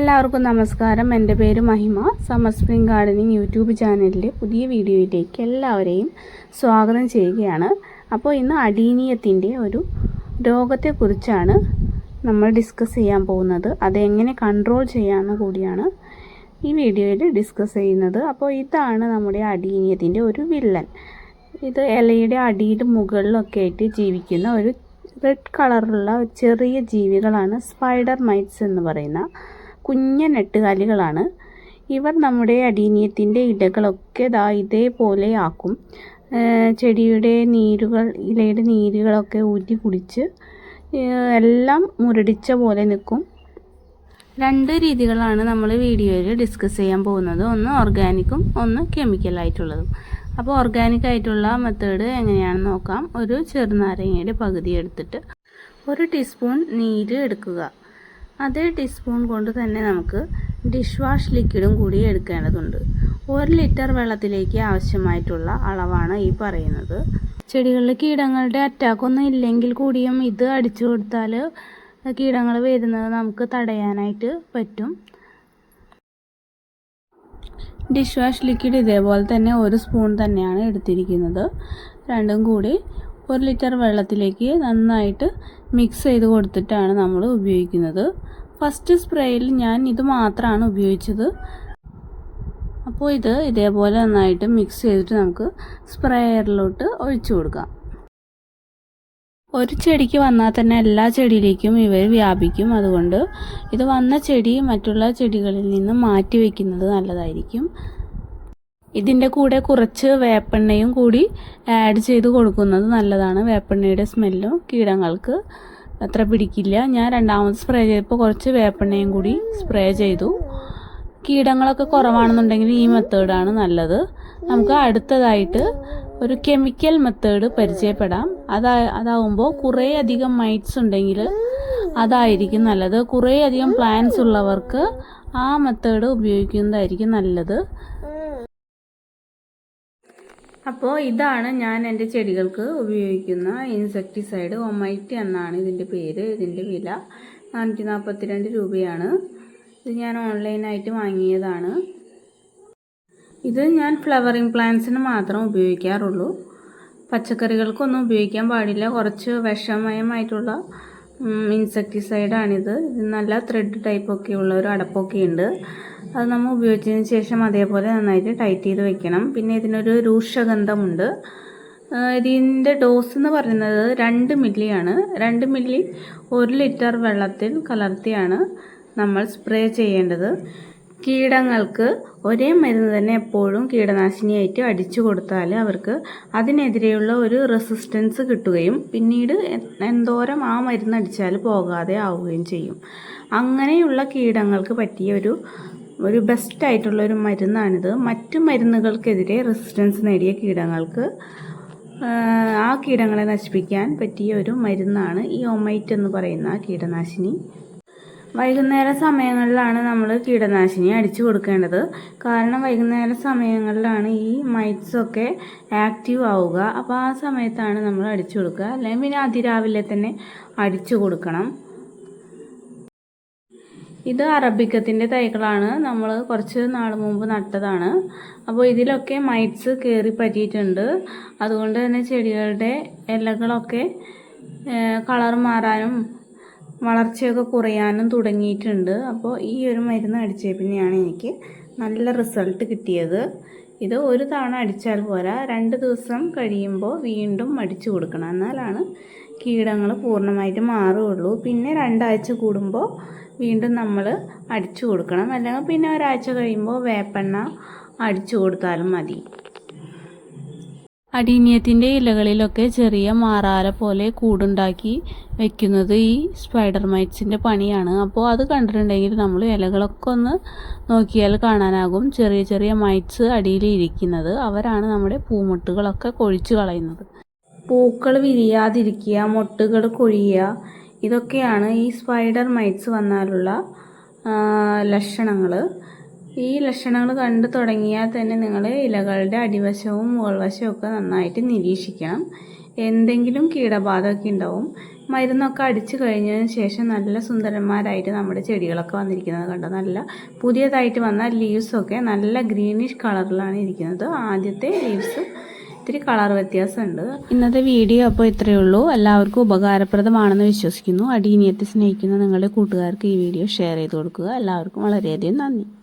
എല്ലാവർക്കും നമസ്കാരം. എന്റെ പേര് മഹിമ. സമ്മർ സ്പ്രിംഗ് ഗാർഡനിങ് യൂട്യൂബ് ചാനലിലെ പുതിയ വീഡിയോയിലേക്ക് എല്ലാവരെയും സ്വാഗതം ചെയ്യുകയാണ്. അപ്പോൾ ഇന്ന് അടീനിയത്തിന്റെ ഒരു രോഗത്തെക്കുറിച്ചാണ് നമ്മൾ ഡിസ്കസ് ചെയ്യാൻ പോകുന്നത്. അതെങ്ങനെ കൺട്രോൾ ചെയ്യാമെന്ന് കൂടിയാണ് ഈ വീഡിയോയിൽ ഡിസ്കസ് ചെയ്യുന്നത്. അപ്പോൾ ഇതാണ് നമ്മുടെ അടീനിയത്തിന്റെ ഒരു വില്ലൻ. ഇത് ഇലയുടെ അടിയിലും മുകളിലൊക്കെ ആയിട്ട് ജീവിക്കുന്ന ഒരു റെഡ് കളറുള്ള ചെറിയ ജീവികളാണ് സ്പൈഡർ മൈറ്റ്സ് എന്ന് പറയുന്ന കുഞ്ഞ നെട്ടുകാലികളാണ് ഇവർ നമ്മുടെ അടീനിയത്തിന്റെ ഇലകളൊക്കെ ദാ ഇതേപോലെ ആക്കും. ചെടിയുടെ നീരുകൾ ഇലയുടെ നീരുകളൊക്കെ ഊറ്റി കുടിച്ച് എല്ലാം മുരടിച്ച പോലെ നിൽക്കും. രണ്ട് രീതികളാണ് നമ്മൾ വീഡിയോയിൽ ഡിസ്കസ് ചെയ്യാൻ പോകുന്നത്. ഒന്ന് ഓർഗാനിക്കും ഒന്ന് കെമിക്കലായിട്ടുള്ളതും അപ്പോൾ ഓർഗാനിക് ആയിട്ടുള്ള മെത്തേഡ് എങ്ങനെയാണെന്ന് നോക്കാം. ഒരു ചെറുനാരങ്ങയുടെ പകുതി എടുത്തിട്ട് ഒരു ടീസ്പൂൺ നീര് എടുക്കുക. അതേ ടീസ്പൂൺ കൊണ്ട് തന്നെ നമുക്ക് ഡിഷ് വാഷ് ലിക്വിഡും കൂടി എടുക്കേണ്ടതുണ്ട്. ഒരു ലിറ്റർ വെള്ളത്തിലേക്ക് ആവശ്യമായിട്ടുള്ള അളവാണ് ഈ പറയുന്നത്. ചെടികളിൽ കീടങ്ങളുടെ അറ്റാക്കൊന്നും ഇല്ലെങ്കിൽ കൂടിയും ഇത് അടിച്ചു കൊടുത്താൽ കീടങ്ങൾ വരുന്നത് നമുക്ക് തടയാനായിട്ട് പറ്റും. ഡിഷ് വാഷ് ലിക്വിഡ് ഇതേപോലെ തന്നെ ഒരു സ്പൂൺ തന്നെയാണ് എടുത്തിരിക്കുന്നത്. രണ്ടും കൂടി ഒരു ലിറ്റർ വെള്ളത്തിലേക്ക് നന്നായിട്ട് മിക്സ് ചെയ്ത് കൊടുത്തിട്ടാണ് നമ്മൾ ഉപയോഗിക്കുന്നത്. ഫസ്റ്റ് സ്പ്രേയിൽ ഞാൻ ഇത് മാത്രമാണ് ഉപയോഗിച്ചത്. അപ്പോൾ ഇത് ഇതേപോലെ നന്നായിട്ട് മിക്സ് ചെയ്തിട്ട് നമുക്ക് സ്പ്രേയറിലോട്ട് ഒഴിച്ചു കൊടുക്കാം. ഒരു ചെടിക്ക് വന്നാൽ തന്നെ എല്ലാ ചെടിയിലേക്കും ഇവർ വ്യാപിക്കും. അതുകൊണ്ട് ഇത് വന്ന ചെടി മറ്റുള്ള ചെടികളിൽ നിന്ന് മാറ്റി വയ്ക്കുന്നത് നല്ലതായിരിക്കും. ഇതിന്റെ കൂടെ കുറച്ച് വേപ്പെണ്ണയും കൂടി ആഡ് ചെയ്ത് കൊടുക്കുന്നത് നല്ലതാണ്. വേപ്പെണ്ണയുടെ സ്മെല്ലും കീടങ്ങൾക്ക് അത്ര പിടിക്കില്ല. ഞാൻ രണ്ടാമത് സ്പ്രേ ചെയ്തപ്പോൾ കുറച്ച് വേപ്പെണ്ണയും കൂടി സ്പ്രേ ചെയ്തു. കീടങ്ങളൊക്കെ കുറവാണെന്നുണ്ടെങ്കിൽ ഈ മെത്തേഡാണ് നല്ലത്. നമുക്ക് അടുത്തതായിട്ട് ഒരു കെമിക്കൽ മെത്തേഡ് പരിചയപ്പെടാം. അതാ അതാവുമ്പോൾ കുറേ അധികം മൈറ്റ്സ് ഉണ്ടെങ്കിൽ അതായിരിക്കും നല്ലത്. കുറേ അധികം പ്ലാന്റ്സ് ഉള്ളവർക്ക് ആ മെത്തേഡ് ഉപയോഗിക്കുന്നതായിരിക്കും നല്ലത്. അപ്പോൾ ഇതാണ് ഞാൻ എന്റെ ചെടികൾക്ക് ഉപയോഗിക്കുന്ന ഇൻസെക്ടിസൈഡ് ഒമൈറ്റ് എന്നാണ് ഇതിന്റെ പേര് ഇതിന്റെ വില. നാനൂറ്റി നാൽപ്പത്തി രണ്ട് രൂപയാണ്. ഇത് ഞാൻ ഓൺലൈനായിട്ട് വാങ്ങിയതാണ്. ഇത് ഞാൻ ഫ്ലവറിങ് പ്ലാന്റ്സിന് മാത്രം ഉപയോഗിക്കാറുള്ളൂ. പച്ചക്കറികൾക്കൊന്നും ഉപയോഗിക്കാൻ പാടില്ല. കുറച്ച് വിഷമയമായിട്ടുള്ള ഇൻസെക്ടിസൈഡാണിത്. നല്ല ത്രെഡ് ടൈപ്പൊക്കെ ഉള്ള ഒരു അടപ്പൊക്കെ ഉണ്ട് അത് നമ്മൾ ഉപയോഗിച്ചതിന് ശേഷം അതേപോലെ നന്നായിട്ട് ടൈറ്റ് ചെയ്ത് വെക്കണം. പിന്നെ ഇതിനൊരു രൂക്ഷഗന്ധമുണ്ട്. ഇതിന്റെ ഡോസ് എന്ന് പറയുന്നത് രണ്ട് മില്ലിയാണ് രണ്ട് മില്ലി ഒരു ലിറ്റർ വെള്ളത്തിൽ കലർത്തിയാണ് നമ്മൾ സ്പ്രേ ചെയ്യേണ്ടത്. കീടങ്ങൾക്ക് ഒരേ മരുന്ന് തന്നെ എപ്പോഴും കീടനാശിനിയായിട്ട് അടിച്ചു കൊടുത്താൽ അവർക്ക് അതിനെതിരെയുള്ള ഒരു റെസിസ്റ്റൻസ് കിട്ടുകയും പിന്നീട് എന്തോരം ആ മരുന്ന് അടിച്ചാൽ പോകാതെ ആവുകയും ചെയ്യും. അങ്ങനെയുള്ള കീടങ്ങൾക്ക് പറ്റിയ ഒരു ഒരു ബെസ്റ്റ് ആയിട്ടുള്ള ഒരു മരുന്നാണിത്. മറ്റു മരുന്നുകൾക്കെതിരെ റെസിസ്റ്റൻസ് നേടിയ കീടങ്ങൾക്ക് ആ കീടങ്ങളെ നശിപ്പിക്കാൻ പറ്റിയ ഒരു മരുന്നാണ് ഈ ഒമൈറ്റ് എന്ന് പറയുന്ന കീടനാശിനി. വൈകുന്നേര സമയങ്ങളിലാണ് നമ്മൾ കീടനാശിനി അടിച്ചു കൊടുക്കേണ്ടത്. കാരണം വൈകുന്നേര സമയങ്ങളിലാണ് ഈ മൈറ്റ്സൊക്കെ ആക്റ്റീവ് ആവുക. അപ്പോൾ ആ സമയത്താണ് നമ്മൾ അടിച്ചു കൊടുക്കുക. അല്ലെങ്കിൽ പിന്നെ അതിരാവിലെ തന്നെ അടിച്ചു കൊടുക്കണം. ഇത് അറബിക്കത്തിന്റെ തൈകളാണ്. നമ്മൾ കുറച്ച് നാൾ മുമ്പ് നട്ടതാണ്. അപ്പോൾ ഇതിലൊക്കെ മൈറ്റ്സ് കയറി പറ്റിയിട്ടുണ്ട്. അതുകൊണ്ട് തന്നെ ചെടികളുടെ ഇലകളൊക്കെ കളർ മാറാനും വളർച്ചയൊക്കെ കുറയാനും തുടങ്ങിയിട്ടുണ്ട്. അപ്പോൾ ഈ ഒരു മരുന്ന് അടിച്ചേ പിന്നെയാണ് എനിക്ക് നല്ല റിസൾട്ട് കിട്ടിയത്. ഇത് ഒരു തവണ അടിച്ചാൽ പോരാ. രണ്ട് ദിവസം കഴിയുമ്പോൾ വീണ്ടും അടിച്ചു കൊടുക്കണം. എന്നാലാണ് കീടങ്ങൾ പൂർണമായിട്ട് മാറുകയുള്ളൂ. പിന്നെ രണ്ടാഴ്ച കൂടുമ്പോൾ വീണ്ടും നമ്മൾ അടിച്ചു കൊടുക്കണം. അല്ലെങ്കിൽ പിന്നെ ഒരാഴ്ച കഴിയുമ്പോൾ വേപ്പെണ്ണ അടിച്ചു കൊടുത്താലും മതി. അടീനിയത്തിന്റെ ഇലകളിലൊക്കെ ചെറിയ മാറാല പോലെ കൂടുണ്ടാക്കി വെക്കുന്നത് ഈ സ്പൈഡർ മൈറ്റ്സിന്റെ പണിയാണ്. അപ്പോൾ അത് കണ്ടിട്ടുണ്ടെങ്കിൽ നമ്മൾ ഇലകളൊക്കെ ഒന്ന് നോക്കിയാൽ കാണാനാകും. ചെറിയ ചെറിയ മൈറ്റ്സ് അടിയിൽ ഇരിക്കുന്നത്. അവരാണ് നമ്മുടെ പൂമുട്ടുകളൊക്കെ കൊഴിച്ചു കളയുന്നത്. പൂക്കൾ വിരിയാതിരിക്കുക മൊട്ടുകൾ കൊഴിയുക ഇതൊക്കെയാണ് ഈ സ്പൈഡർ മൈറ്റ്സ് വന്നാലുള്ള ലക്ഷണങ്ങൾ ഈ ലക്ഷണങ്ങൾ കണ്ടു തുടങ്ങിയാൽ തന്നെ നിങ്ങൾ ഇലകളുടെ അടിവശവും മുകൾവശവും ഒക്കെ നന്നായിട്ട് നിരീക്ഷിക്കണം. എന്തെങ്കിലും കീടബാധ ഒക്കെ ഉണ്ടാവും. മരുന്നൊക്കെ അടിച്ചു കഴിഞ്ഞതിന് ശേഷം നല്ല സുന്ദരന്മാരായിട്ട് നമ്മുടെ ചെടികളൊക്കെ വന്നിരിക്കുന്നത് കണ്ടോ? നല്ല പുതിയതായിട്ട് വന്ന ലീവ്സൊക്കെ നല്ല ഗ്രീനിഷ് കളറിലാണ് ഇരിക്കുന്നത്. ആദ്യത്തെ ലീവ്സ് ഇത്തിരി കളർ വ്യത്യാസമുണ്ട്. ഇന്നത്തെ വീഡിയോ അപ്പോൾ ഇത്രയേ ഉള്ളൂ. എല്ലാവർക്കും ഉപകാരപ്രദമാണെന്ന് വിശ്വസിക്കുന്നു. അടീനിയത്തെ സ്നേഹിക്കുന്ന നിങ്ങളുടെ കൂട്ടുകാർക്ക് ഈ വീഡിയോ ഷെയർ ചെയ്ത് കൊടുക്കുക. എല്ലാവർക്കും വളരെയധികം നന്ദി.